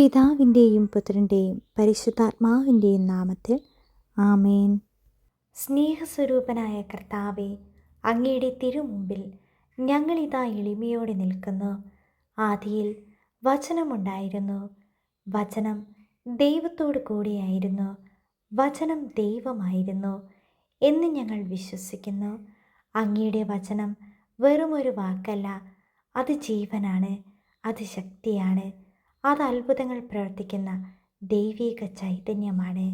പിതാവിന്റെയും പുത്രന്റെയും പരിശുദ്ധാത്മാവിന്റെയും നാമത്തിൽ ആമേൻ. സ്നേഹസ്വരൂപനായ കർത്താവെ അങ്ങയുടെ തിരുമുമ്പിൽ ഞങ്ങളിതാ എളിമയോടെ നിൽക്കുന്നു. ആദിയിൽ വചനമുണ്ടായിരുന്നു. വചനം ദൈവത്തോട് കൂടിയായിരുന്നു. വചനം ദൈവമായിരുന്നു എന്ന് ഞങ്ങൾ വിശ്വസിക്കുന്നു. അങ്ങയുടെ വചനം വെറുമൊരു വാക്കല്ല. അത് ജീവനാണ്. അത് ശക്തിയാണ്. അത് അത്ഭുതങ്ങൾ പ്രവർത്തിക്കുന്ന ദൈവിക ചൈതന്യമാണ്.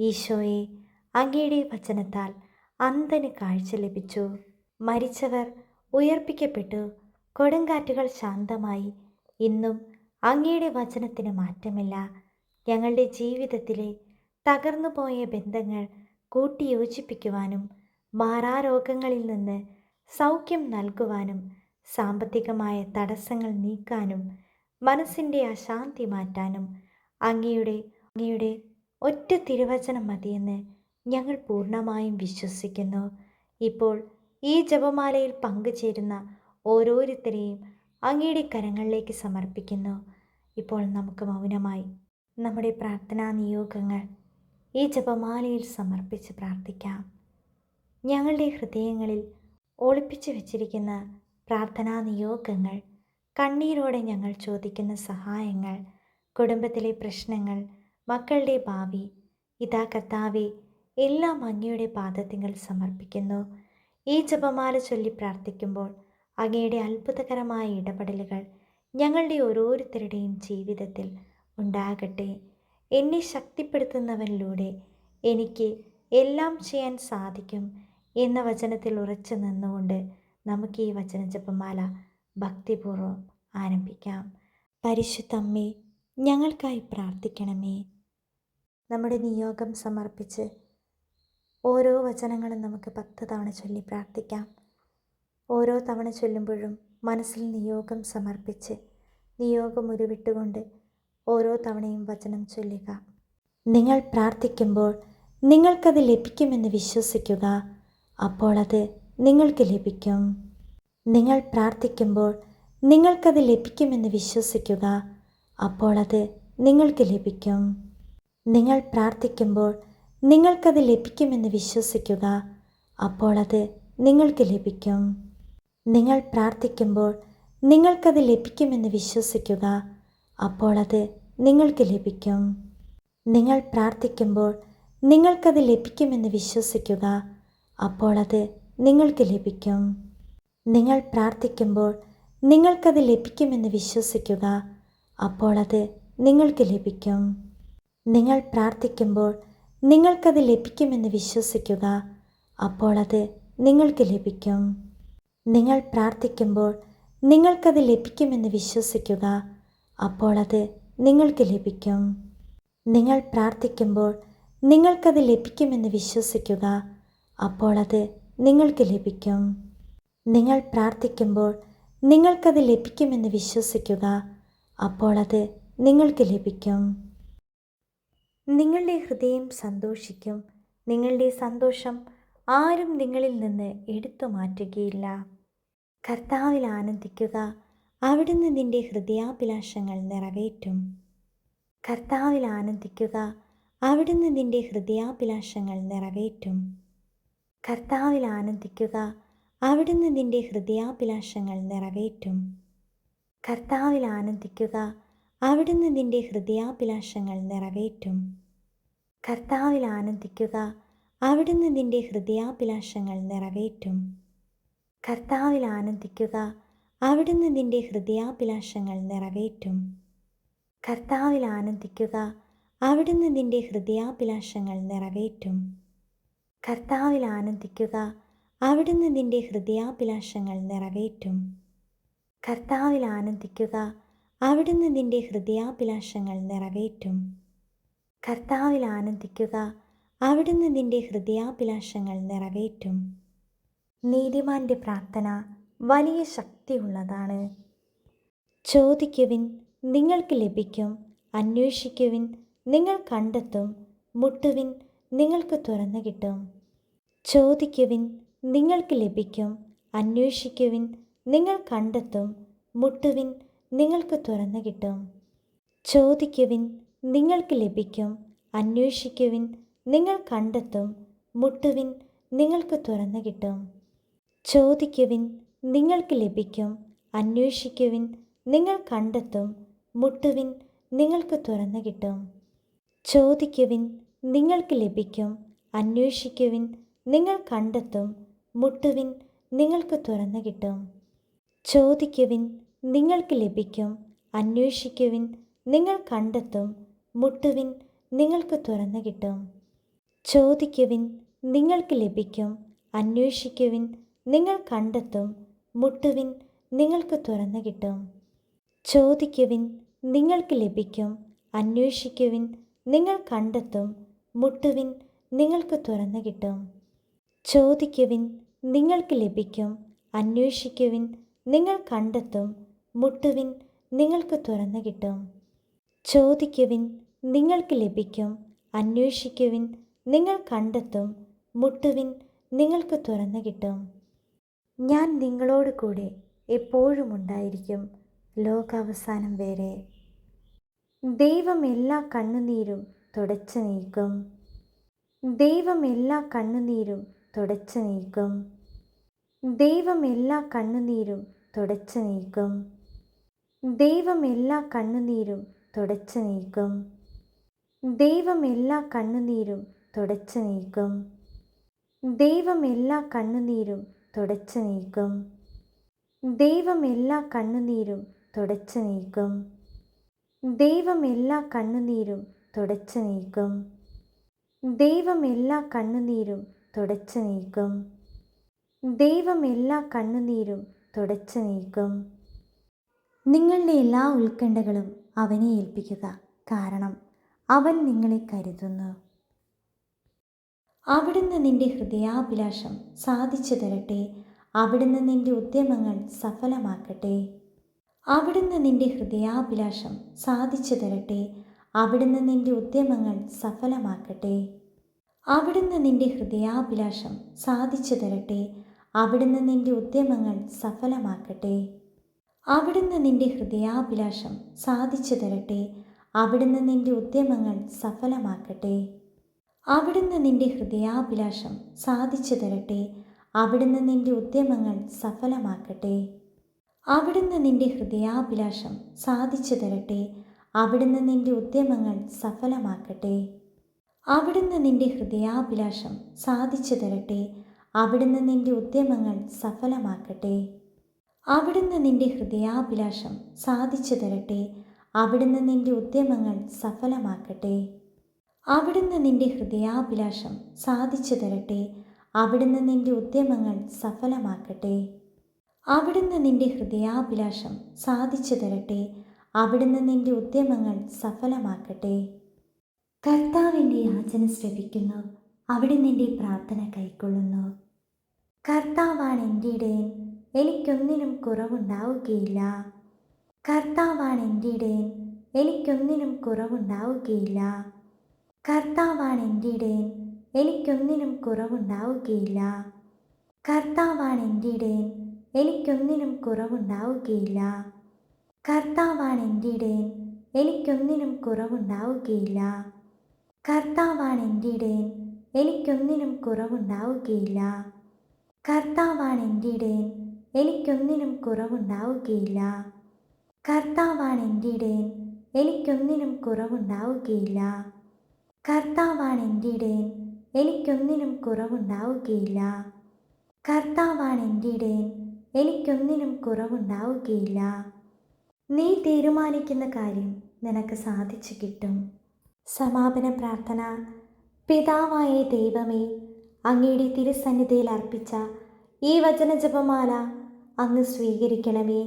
ഈശോയെ അങ്ങയുടെ വചനത്താൽ അന്തന് കാഴ്ച ലഭിച്ചു. മരിച്ചവർ ഉയർപ്പിക്കപ്പെട്ടു. കൊടുങ്കാറ്റുകൾ ശാന്തമായി. ഇന്നും അങ്ങയുടെ വചനത്തിന് മാറ്റമില്ല. ഞങ്ങളുടെ ജീവിതത്തിലെ തകർന്നുപോയ ബന്ധങ്ങൾ കൂട്ടിയോജിപ്പിക്കുവാനും മാറാരോഗങ്ങളിൽ നിന്ന് സൗഖ്യം നൽകുവാനും സാമ്പത്തികമായ തടസ്സങ്ങൾ നീക്കാനും മനസ്സിന്റെ അശാന്തി മാറ്റാനും അങ്ങയുടെ അങ്ങയുടെ ഒറ്റ തിരുവചനം മതിയെന്ന് ഞങ്ങൾ പൂർണമായും വിശ്വസിക്കുന്നു. ഇപ്പോൾ ഈ ജപമാലയിൽ പങ്കുചേരുന്ന ഓരോരുത്തരെയും അങ്ങയുടെ കരങ്ങളിലേക്ക് സമർപ്പിക്കുന്നു. ഇപ്പോൾ നമുക്ക് മൗനമായി നമ്മുടെ പ്രാർത്ഥനാ നിയോഗങ്ങൾ ഈ ജപമാലയിൽ സമർപ്പിച്ച് പ്രാർത്ഥിക്കാം. ഞങ്ങളുടെ ഹൃദയങ്ങളിൽ ഒളിപ്പിച്ചു വച്ചിരിക്കുന്ന പ്രാർത്ഥനാ നിയോഗങ്ങൾ കണ്ണീരോടെ ഞങ്ങൾ ചോദിക്കുന്ന സഹായങ്ങൾ കുടുംബത്തിലെ പ്രശ്നങ്ങൾ മക്കളുടെ ഭാവി ഇതാ കർത്താവെ എല്ലാം അങ്ങയുടെ പാദത്തിങ്ങൾ സമർപ്പിക്കുന്നു. ഈ ജപമാല ചൊല്ലി പ്രാർത്ഥിക്കുമ്പോൾ അങ്ങയുടെ അത്ഭുതകരമായ ഇടപെടലുകൾ ഞങ്ങളുടെ ഓരോരുത്തരുടെയും ജീവിതത്തിൽ ഉണ്ടാകട്ടെ. എന്നെ ശക്തിപ്പെടുത്തുന്നവനിലൂടെ എനിക്ക് എല്ലാം ചെയ്യാൻ സാധിക്കും എന്ന വചനത്തിൽ ഉറച്ചു നിന്നുകൊണ്ട് നമുക്ക് ഈ വചന ജപമാല ഭക്തിപൂർവം ആരംഭിക്കാം. പരിശുദ്ധമ്മേ ഞങ്ങൾക്കായി പ്രാർത്ഥിക്കണമേ. നമ്മുടെ നിയോഗം സമർപ്പിച്ച് ഓരോ വചനങ്ങളും നമുക്ക് പത്ത് തവണ ചൊല്ലി പ്രാർത്ഥിക്കാം. ഓരോ തവണ ചൊല്ലുമ്പോഴും മനസ്സിൽ നിയോഗം സമർപ്പിച്ച് നിയോഗം ഉരുവിട്ടുകൊണ്ട് ഓരോ തവണയും വചനം ചൊല്ലുക. നിങ്ങൾ പ്രാർത്ഥിക്കുമ്പോൾ നിങ്ങൾക്കത് ലഭിക്കുമെന്ന് വിശ്വസിക്കുക. അപ്പോൾ അത് നിങ്ങൾക്ക് ലഭിക്കും. നിങ്ങൾ പ്രാർത്ഥിക്കുമ്പോൾ നിങ്ങൾക്കത് ലഭിക്കുമെന്ന് വിശ്വസിക്കുക. അപ്പോൾ അത് നിങ്ങൾക്ക് ലഭിക്കും. നിങ്ങൾ പ്രാർത്ഥിക്കുമ്പോൾ നിങ്ങൾക്കത് ലഭിക്കുമെന്ന് വിശ്വസിക്കുക. അപ്പോൾ അത് നിങ്ങൾക്ക് ലഭിക്കും. നിങ്ങൾ പ്രാർത്ഥിക്കുമ്പോൾ നിങ്ങൾക്കത് ലഭിക്കുമെന്ന് വിശ്വസിക്കുക. അപ്പോൾ അത് നിങ്ങൾക്ക് ലഭിക്കും. നിങ്ങൾ പ്രാർത്ഥിക്കുമ്പോൾ നിങ്ങൾക്കത് ലഭിക്കുമെന്ന് വിശ്വസിക്കുക. അപ്പോൾ അത് നിങ്ങൾക്ക് ലഭിക്കും. നിങ്ങൾ പ്രാർത്ഥിക്കുമ്പോൾ നിങ്ങൾക്കത് ലഭിക്കുമെന്ന് വിശ്വസിക്കുക. അപ്പോൾ അത് നിങ്ങൾക്ക് ലഭിക്കും. നിങ്ങൾ പ്രാർത്ഥിക്കുമ്പോൾ നിങ്ങൾക്കത് ലഭിക്കുമെന്ന് വിശ്വസിക്കുക. അപ്പോൾ അത് നിങ്ങൾക്ക് ലഭിക്കും. നിങ്ങൾ പ്രാർത്ഥിക്കുമ്പോൾ നിങ്ങൾക്കത് ലഭിക്കുമെന്ന് വിശ്വസിക്കുക. അപ്പോൾ അത് നിങ്ങൾക്ക് ലഭിക്കും. നിങ്ങൾ പ്രാർത്ഥിക്കുമ്പോൾ നിങ്ങൾക്കത് ലഭിക്കുമെന്ന് വിശ്വസിക്കുക. അപ്പോൾ അത് നിങ്ങൾക്ക് ലഭിക്കും. നിങ്ങൾ പ്രാർത്ഥിക്കുമ്പോൾ നിങ്ങൾക്കത് ലഭിക്കുമെന്ന് വിശ്വസിക്കുക. അപ്പോൾ അത് നിങ്ങൾക്ക് ലഭിക്കും. നിങ്ങളുടെ ഹൃദയം സന്തോഷിക്കും. നിങ്ങളുടെ സന്തോഷം ആരും നിങ്ങളിൽ നിന്ന് എടുത്തു മാറ്റുകയില്ല. കർത്താവിൽ ആനന്ദിക്കുക. അവിടുന്ന് നിന്റെ ഹൃദയാഭിലാഷങ്ങൾ നിറവേറ്റും. കർത്താവിൽ ആനന്ദിക്കുക. അവിടുന്ന് നിന്റെ ഹൃദയാഭിലാഷങ്ങൾ നിറവേറ്റും. കർത്താവിൽ ആനന്ദിക്കുക. അവിടുന്ന് നിന്റെ ഹൃദയാഭിലാഷങ്ങൾ നിറവേറ്റും. കർത്താവിൽ ആനന്ദിക്കുക അവിടുന്ന് നിന്റെ ഹൃദയാഭിലാഷങ്ങൾ നിറവേറ്റും. കർത്താവിൽ ആനന്ദിക്കുക അവിടുന്ന് നിന്റെ ഹൃദയാഭിലാഷങ്ങൾ നിറവേറ്റും. കർത്താവിൽ ആനന്ദിക്കുക അവിടുന്ന് നിന്റെ ഹൃദയാഭിലാഷങ്ങൾ നിറവേറ്റും. കർത്താവിൽ ആനന്ദിക്കുക അവിടുന്ന് നിന്റെ ഹൃദയാഭിലാഷങ്ങൾ നിറവേറ്റും. കർത്താവിൽ ആനന്ദിക്കുക അവിടുന്ന് നിന്റെ ഹൃദയാഭിലാഷങ്ങൾ നിറവേറ്റും. കർത്താവിൽ ആനന്ദിക്കുക അവിടുന്ന് നിന്റെ ഹൃദയാഭിലാഷങ്ങൾ നിറവേറ്റും. കർത്താവിൽ ആനന്ദിക്കുക അവിടുന്ന് നിന്റെ ഹൃദയാഭിലാഷങ്ങൾ നിറവേറ്റും. നീതിമാന്റെ പ്രാർത്ഥന വലിയ ശക്തിയുള്ളതാണ്. ചോദിക്കുവിൻ നിങ്ങൾക്ക് ലഭിക്കും. അന്വേഷിക്കുവിൻ നിങ്ങൾ കണ്ടെത്തും. മുട്ടുവിൻ നിങ്ങൾക്ക് തുറന്നു കിട്ടും. ചോദിക്കുവിൻ നിങ്ങൾക്ക് ലഭിക്കും. അന്വേഷിക്കുവിൻ നിങ്ങൾ കണ്ടെത്തും. മുട്ടുവിൻ നിങ്ങൾക്ക് തുറന്നു കിട്ടും. ചോദിക്കുവിൻ നിങ്ങൾക്ക് ലഭിക്കും. അന്വേഷിക്കുവിൻ നിങ്ങൾ കണ്ടെത്തും. മുട്ടുവിൻ നിങ്ങൾക്ക് തുറന്നു കിട്ടും. ചോദിക്കുവിൻ നിങ്ങൾക്ക് ലഭിക്കും. അന്വേഷിക്കുവിൻ നിങ്ങൾ കണ്ടെത്തും. മുട്ടുവിൻ നിങ്ങൾക്ക് തുറന്നു കിട്ടും. ചോദിക്കുവിൻ നിങ്ങൾക്ക് ലഭിക്കും. അന്വേഷിക്കുവിൻ നിങ്ങൾ കണ്ടെത്തും. മുട്ടുവിൻ നിങ്ങൾക്ക് തുറന്നു കിട്ടും. ചോദിക്കുവിൻ നിങ്ങൾക്ക് ലഭിക്കും. അന്വേഷിക്കുവിൻ നിങ്ങൾ കണ്ടെത്തും. മുട്ടുവിൻ നിങ്ങൾക്ക് തുറന്നു കിട്ടും. ചോദിക്കുവിൻ നിങ്ങൾക്ക് ലഭിക്കും. അന്വേഷിക്കുവിൻ നിങ്ങൾ കണ്ടെത്തും. മുട്ടുവിൻ നിങ്ങൾക്ക് തുറന്നു കിട്ടും. ചോദിക്കുവിൻ നിങ്ങൾക്ക് ലഭിക്കും. അന്വേഷിക്കുവിൻ നിങ്ങൾ കണ്ടെത്തും. മുട്ടുവിൻ നിങ്ങൾക്ക് തുറന്നു കിട്ടും. ചോദിക്കുവിൻ നിങ്ങൾക്ക് ലഭിക്കും അന്വേഷിക്കുവിൻ നിങ്ങൾ കണ്ടെത്തും മുട്ടുവിൻ നിങ്ങൾക്ക് തുറന്നു കിട്ടും. ചോദിക്കുവിൻ നിങ്ങൾക്ക് ലഭിക്കും അന്വേഷിക്കുവിൻ നിങ്ങൾ കണ്ടെത്തും മുട്ടുവിൻ നിങ്ങൾക്ക് തുറന്നു കിട്ടും. ഞാൻ നിങ്ങളോട് കൂടെ എപ്പോഴും ഉണ്ടായിരിക്കും ലോകാവസാനം വരെ. ദൈവം എല്ലാ കണ്ണുനീരും തുടച്ചു നീക്കും. ദൈവം എല്ലാ കണ്ണുനീരും തുടച്ചു നീക്കും. ദൈവം എല്ലാ കണ്ണുനീരും തുടച്ചു നീക്കും. ദൈവം എല്ലാ കണ്ണുനീരും തുടച്ചു നീക്കും. ദൈവം എല്ലാ കണ്ണുനീരും തുടച്ചു നീക്കും. ദൈവം എല്ലാ കണ്ണുനീരും തുടച്ചു നീക്കും. ദൈവം എല്ലാ കണ്ണുനീരും തുടച്ചു നീക്കും. ദൈവം എല്ലാ കണ്ണുനീരും തുടച്ചു നീക്കും. ദൈവം എല്ലാ കണ്ണുനീരും തുടച്ചു നീക്കും. ദൈവം എല്ലാ കണ്ണുനീരും തുടച്ചു നീക്കും. നിങ്ങളുടെ എല്ലാ ഉത്കണ്ഠകളും അവനെ ഏൽപ്പിക്കുക കാരണം അവൻ നിങ്ങളെ കരുതുന്നു. അവിടുന്ന് നിന്റെ ഹൃദയാഭിലാഷം സാധിച്ചു തരട്ടെ. അവിടുന്ന് നിന്റെ ഉദ്യമങ്ങൾ സഫലമാക്കട്ടെ. അവിടുന്ന് നിന്റെ ഹൃദയാഭിലാഷം സാധിച്ചു തരട്ടെ. അവിടുന്ന് നിന്റെ ഉദ്യമങ്ങൾ സഫലമാക്കട്ടെ. അവിടുന്ന് നിന്റെ ഹൃദയാഭിലാഷം സാധിച്ചു തരട്ടെ അവിടുന്ന് നിന്റെ ഉദ്യമങ്ങൾ സഫലമാക്കട്ടെ. അവിടുന്ന് നിന്റെ ഹൃദയാഭിലാഷം സാധിച്ചു തരട്ടെ അവിടുന്ന് നിന്റെ ഉദ്യമങ്ങൾ സഫലമാക്കട്ടെ. അവിടുന്ന് നിന്റെ ഹൃദയാഭിലാഷം സാധിച്ചു തരട്ടെ അവിടുന്ന് നിന്റെ ഉദ്യമങ്ങൾ സഫലമാക്കട്ടെ. അവിടുന്ന് നിന്റെ ഹൃദയാഭിലാഷം സാധിച്ചു തരട്ടെ അവിടുന്ന് നിന്റെ ഉദ്യമങ്ങൾ സഫലമാക്കട്ടെ. അവിടുന്ന് നിന്റെ ഹൃദയാഭിലാഷം സാധിച്ചു തരട്ടെ അവിടുന്ന് നിന്റെ ഉദ്യമങ്ങൾ സഫലമാക്കട്ടെ. അവിടുന്ന് നിന്റെ ഹൃദയാഭിലാഷം സാധിച്ചു തരട്ടെ അവിടുന്ന് നിന്റെ ഉദ്യമങ്ങൾ സഫലമാക്കട്ടെ. അവിടുന്ന് നിന്റെ ഹൃദയാഭിലാഷം സാധിച്ചു തരട്ടെ അവിടുന്ന് നിന്റെ ഉദ്യമങ്ങൾ സഫലമാക്കട്ടെ. അവിടുന്ന് നിന്റെ ഹൃദയാഭിലാഷം സാധിച്ചു തരട്ടെ അവിടുന്ന് നിന്റെ ഉദ്യമങ്ങൾ സഫലമാക്കട്ടെ. കർത്താവിന്റെ യാചന ശ്രവിക്കുന്നു. അവിടെ നിന്റെ പ്രാർത്ഥന കൈക്കൊള്ളുന്നു. കർത്താവാണ് എന്റെ ഇടയൻ എനിക്കൊന്നിനും കുറവുണ്ടാവുകയില്ല. കർത്താവാണ് എന്റെ ഇടയൻ എനിക്കൊന്നിനും കുറവുണ്ടാവുകയില്ല. കർത്താവാണ് എന്റെ ഇടയൻ എനിക്കൊന്നിനും കുറവുണ്ടാവുകയില്ല. കർത്താവാണ് എന്റെ ഇടയൻ എനിക്കൊന്നിനും കുറവുണ്ടാവുകയില്ല. കർത്താവാണ് എന്റെ ഇടയൻ എനിക്കൊന്നിനും കുറവുണ്ടാവുകയില്ല. കർത്താവാണ് എന്റെ ഇടയൻ. എനിക്കൊന്നിനും കുറവുണ്ടാവുകയില്ല. കർത്താവാണ് എന്റെ ഇടയൻ. എനിക്കൊന്നിനും കുറവുണ്ടാവുകയില്ല. കർത്താവാണ് എന്റെ ഇടയൻ. എനിക്കൊന്നിനും കുറവുണ്ടാവുകയില്ല. കർത്താവാണ് എന്റെ ഇടയൻ. എനിക്കൊന്നിനും കുറവുണ്ടാവുകയില്ല. കർത്താവാണ് എന്റെ ഇടയൻ. എനിക്കൊന്നിനും കുറവുണ്ടാവുകയില്ല. നീ തീരുമാനിക്കുന്ന കാര്യം നിനക്ക് സാധിച്ചു കിട്ടും. സമാപന പ്രാർത്ഥന. പിതാവായ ദൈവമേ അങ്ങയുടെ തിരുസന്നിധിയിൽ അർപ്പിച്ച ഈ വചനജപമാല അങ്ങ് സ്വീകരിക്കണമേ.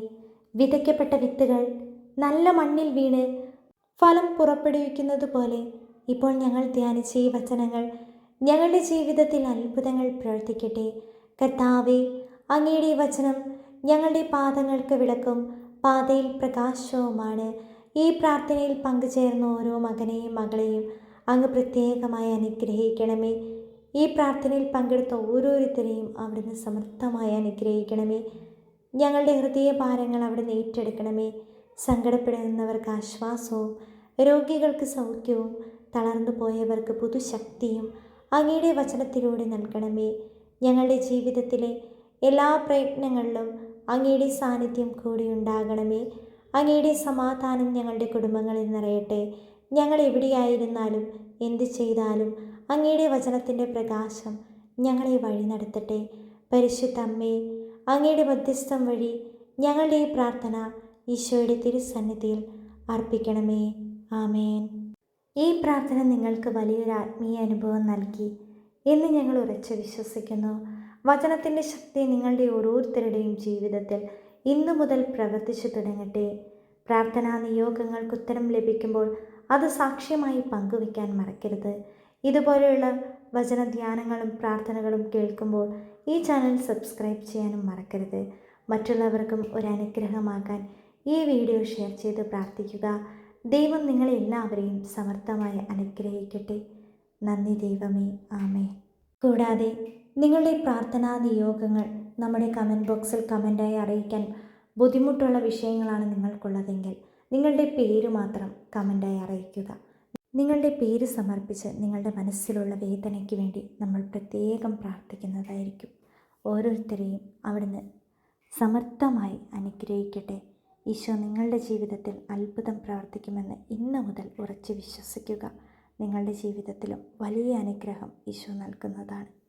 വിതയ്ക്കപ്പെട്ട വിത്തുകൾ നല്ല മണ്ണിൽ വീണ് ഫലം പുറപ്പെടുവിക്കുന്നത് പോലെ ഇപ്പോൾ ഞങ്ങൾ ധ്യാനിച്ച ഈ വചനങ്ങൾ ഞങ്ങളുടെ ജീവിതത്തിൽ അത്ഭുതങ്ങൾ പ്രവർത്തിക്കട്ടെ. കർത്താവേ അങ്ങയുടെ വചനം ഞങ്ങളുടെ പാദങ്ങൾക്ക് വിളക്കും പാതയിൽ പ്രകാശവുമാണ്. ഈ പ്രാർത്ഥനയിൽ പങ്കുചേർന്ന ഓരോ മകനെയും മകളെയും അങ്ങ് പ്രത്യേകമായി അനുഗ്രഹിക്കണമേ. ഈ പ്രാർത്ഥനയിൽ പങ്കെടുത്ത ഓരോരുത്തരെയും അവിടുന്ന് സമർത്ഥമായി അനുഗ്രഹിക്കണമേ. ഞങ്ങളുടെ ഹൃദയഭാരങ്ങൾ അവിടുന്ന് ഏറ്റെടുക്കണമേ. സങ്കടപ്പെടുന്നവർക്ക് ആശ്വാസവും രോഗികൾക്ക് സൗഖ്യവും തളർന്നു പോയവർക്ക് പുതുശക്തിയും അങ്ങയുടെ വചനത്തിലൂടെ നൽകണമേ. ഞങ്ങളുടെ ജീവിതത്തിലെ എല്ലാ പ്രയത്നങ്ങളിലും അങ്ങയുടെ സാന്നിധ്യം കൂടി ഉണ്ടാകണമേ. അങ്ങയുടെ സമാധാനം ഞങ്ങളുടെ കുടുംബങ്ങളിൽ നിറയട്ടെ. ഞങ്ങൾ എവിടെയായിരുന്നാലും എന്ത് ചെയ്താലും അങ്ങയുടെ വചനത്തിന്റെ പ്രകാശം ഞങ്ങളെ വഴി നടത്തട്ടെ. പരിശുദ്ധ അമ്മേ അങ്ങയുടെ മധ്യസ്ഥം വഴി ഞങ്ങളുടെ ഈ പ്രാർത്ഥന ഈശോയുടെ തിരുസന്നിധിയിൽ അർപ്പിക്കണമേ. ആമേൻ. ഈ പ്രാർത്ഥന നിങ്ങൾക്ക് വലിയൊരു ആത്മീയ അനുഭവം നൽകി എന്ന് ഞങ്ങൾ ഉറച്ചു വിശ്വസിക്കുന്നു. വചനത്തിന്റെ ശക്തി നിങ്ങളുടെ ഓരോരുത്തരുടെയും ജീവിതത്തിൽ ഇന്നു മുതൽ പ്രവർത്തിച്ചു തുടങ്ങട്ടെ. പ്രാർത്ഥനാ നിയോഗങ്ങൾക്ക് ഉത്തരം ലഭിക്കുമ്പോൾ അത് സാക്ഷ്യമായി പങ്കുവയ്ക്കാൻ മറക്കരുത്. ഇതുപോലെയുള്ള വചനധ്യാനങ്ങളും പ്രാർത്ഥനകളും കേൾക്കുമ്പോൾ ഈ ചാനൽ സബ്സ്ക്രൈബ് ചെയ്യാനും മറക്കരുത്. മറ്റുള്ളവർക്കും ഒരു അനുഗ്രഹമാകാൻ ഈ വീഡിയോ ഷെയർ ചെയ്ത് പ്രാർത്ഥിക്കുക. ദൈവം നിങ്ങളെല്ലാവരെയും സമർത്ഥമായി അനുഗ്രഹിക്കട്ടെ. നന്ദി ദൈവമേ. ആമേ കൂടാതെ നിങ്ങളുടെ പ്രാർത്ഥനാ നിയോഗങ്ങൾ നമ്മുടെ കമന്റ് ബോക്സിൽ കമന്റായി അറിയിക്കാൻ ബുദ്ധിമുട്ടുള്ള വിഷയങ്ങളാണ് നിങ്ങൾക്കുള്ളതെങ്കിൽ നിങ്ങളുടെ പേര് മാത്രം കമന്റായി അറിയിക്കുക. നിങ്ങളുടെ പേര് സമർപ്പിച്ച് നിങ്ങളുടെ മനസ്സിലുള്ള വേദനയ്ക്ക് വേണ്ടി നമ്മൾ പ്രത്യേകം പ്രാർത്ഥിക്കുന്നതായിരിക്കും. ഓരോരുത്തരെയും അവിടുന്ന് സമർത്ഥമായി അനുഗ്രഹിക്കട്ടെ. ഈശോ നിങ്ങളുടെ ജീവിതത്തിൽ അത്ഭുതം പ്രവർത്തിക്കുമെന്ന് ഇന്ന് മുതൽ ഉറച്ച് വിശ്വസിക്കുക. നിങ്ങളുടെ ജീവിതത്തിലും വലിയ അനുഗ്രഹം ഈശോ നൽകുന്നതാണ്.